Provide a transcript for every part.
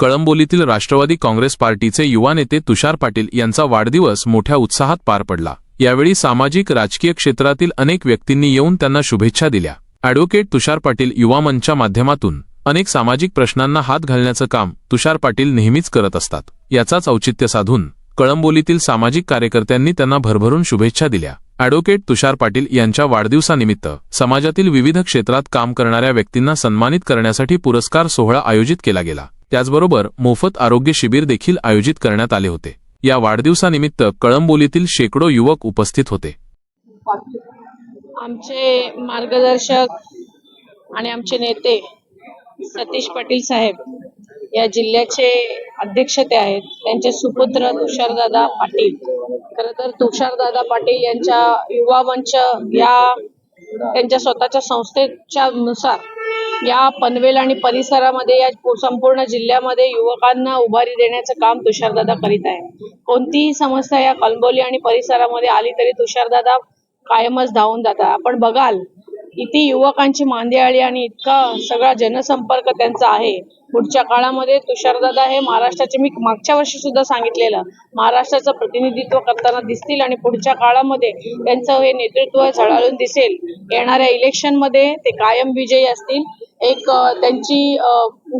कळंबोलीतील राष्ट्रवादी काँग्रेस पार्टीचे युवा नेते तुषार पाटील यांचा वाढदिवस मोठ्या उत्साहात पार पडला. यावेळी सामाजिक राजकीय क्षेत्रातील अनेक व्यक्तींनी येऊन त्यांना शुभेच्छा दिल्या. अॅडव्होकेट तुषार पाटील युवा मंचच्या माध्यमातून अनेक सामाजिक प्रश्नांना हात घालण्याचं काम तुषार पाटील नेहमीच करत असतात. याचाच औचित्य साधून कळंबोलीतील सामाजिक कार्यकर्त्यांनी त्यांना भरभरून शुभेच्छा दिल्या. अॅडव्होकेट तुषार पाटील यांच्या वाढदिवसानिमित्त समाजातील विविध क्षेत्रात काम करणाऱ्या व्यक्तींना सन्मानित करण्यासाठी पुरस्कार सोहळा आयोजित केला गेला. त्याचबरोबर मोफत आरोग्य शिबिर देखील आयोजित करण्यात आले होते. या वाढदिवसानिमित्त कळंबोलीतील शेकडो युवक उपस्थित होते. आमचे मार्गदर्शक आणि आमचे नेते सतीश पाटील साहेब या जिल्ह्याचे अध्यक्ष ते आहेत. त्यांचे सुपुत्र तुषारदादा पाटील. खरं तर तुषारदादा पाटील यांच्या युवा मंच या त्यांच्या स्वतःच्या संस्थेच्या नुसार या पनवेल आणि परिसरामध्ये या संपूर्ण जिल्ह्यामध्ये युवकांना उभारी देण्याचं काम तुषारदादा करीत आहे कोणतीही समस्या या कलबोली आणि परिसरामध्ये आली तरी तुषारदादा कायमच धावून जातात. आपण बघाल किती युवकांची मांदियाळी आणि इतका सगळा जनसंपर्क त्यांचा आहे. पुढच्या काळामध्ये तुषारदादा हे महाराष्ट्राचे मी मागच्या वर्षी सुद्धा सांगितलेलं महाराष्ट्राचं प्रतिनिधित्व करताना दिसतील आणि पुढच्या काळामध्ये त्यांचं हे नेतृत्व झळाळून दिसेल. येणाऱ्या इलेक्शनमध्ये ते कायम विजयी असतील. एक त्यांची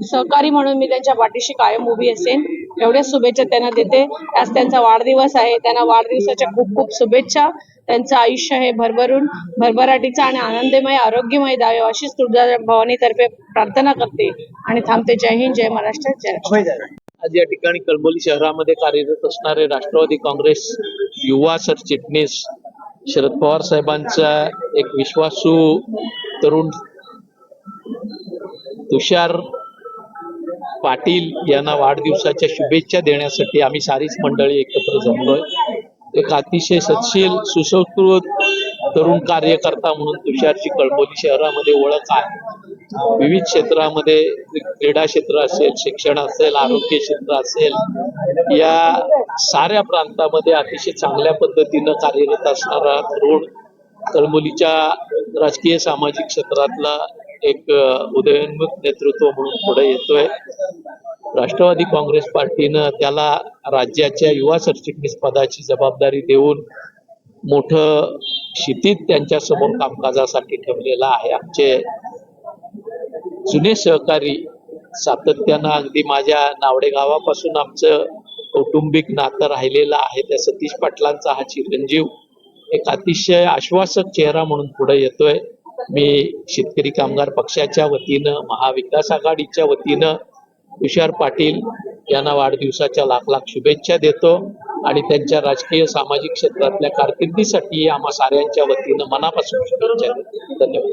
सहकारी म्हणून मी त्यांच्या पाठीशी कायम उभी असेन. एवढ्याच शुभेच्छा त्यांना देते. आज त्यांचा वाढदिवस आहे. त्यांना वाढदिवसाच्या खूप खूप शुभेच्छा. त्यांचं आयुष्य हे भरभरून. भरभराटीचं आणि आनंदमय आरोग्यमय द्यावे अशीच तुळजा भवानीतर्फे प्रार्थना करते. आणि थांबते. जय हिंद जय महाराष्ट्र जय. आज या ठिकाणी कळंबोली शहरामध्ये कार्यरत असणारे राष्ट्रवादी काँग्रेस युवा सरचिटणीस शरद पवार साहेबांचा एक विश्वासू तरुण तुषार पाटील यांना वाढदिवसाच्या शुभेच्छा देण्यासाठी आम्ही सारीच मंडळी एकत्र जमलोय. एक अतिशय सत्शील सुसंस्कृत तरुण कार्यकर्ता म्हणून तुषारची कळबोली शहरामध्ये ओळख आहे. विविध क्षेत्रामध्ये क्रीडा क्षेत्र असेल शिक्षण असेल आरोग्य क्षेत्र असेल या साऱ्या प्रांतामध्ये अतिशय चांगल्या पद्धतीनं कार्यरत असणारा तरुण कळमोलीच्या राजकीय सामाजिक क्षेत्रातला एक उदयोन्मुख नेतृत्व म्हणून पुढे येतोय. राष्ट्रवादी काँग्रेस पार्टीनं त्याला राज्याच्या युवा सरचिटणीस पदाची जबाबदारी देऊन मोठं क्षितीत त्यांच्यासमोर कामकाजासाठी ठेवलेलं आहे. आमचे जुने सहकारी सातत्यानं अगदी माझ्या नावडे गावापासून आमचं कौटुंबिक नातं राहिलेलं आहे. त्या सतीश पाटलांचा हा चिरंजीव एक अतिशय आश्वासक चेहरा म्हणून पुढे येतोय. मी शेतकरी कामगार पक्षाच्या वतीनं महाविकास आघाडीच्या वतीनं तुषार पाटील यांना वाढदिवसाच्या लाख लाख शुभेच्छा देतो आणि त्यांच्या राजकीय सामाजिक क्षेत्रातल्या कारकिर्दीसाठी आम्हा साऱ्यांच्या वतीनं मनापासून शुभेच्छा देतो. धन्यवाद.